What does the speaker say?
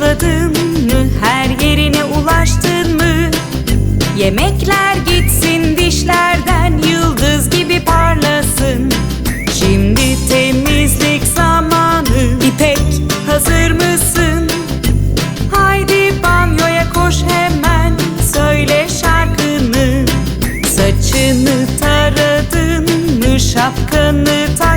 Fırçaladın mı? Her yerine ulaştın mı? Yemekler gitsin dişlerden Yıldız gibi parlasın Şimdi temizlik zamanı İpek hazır mısın? Haydi banyoya koş hemen Söyle şarkını Saçını taradın mı? Şapkanı taktın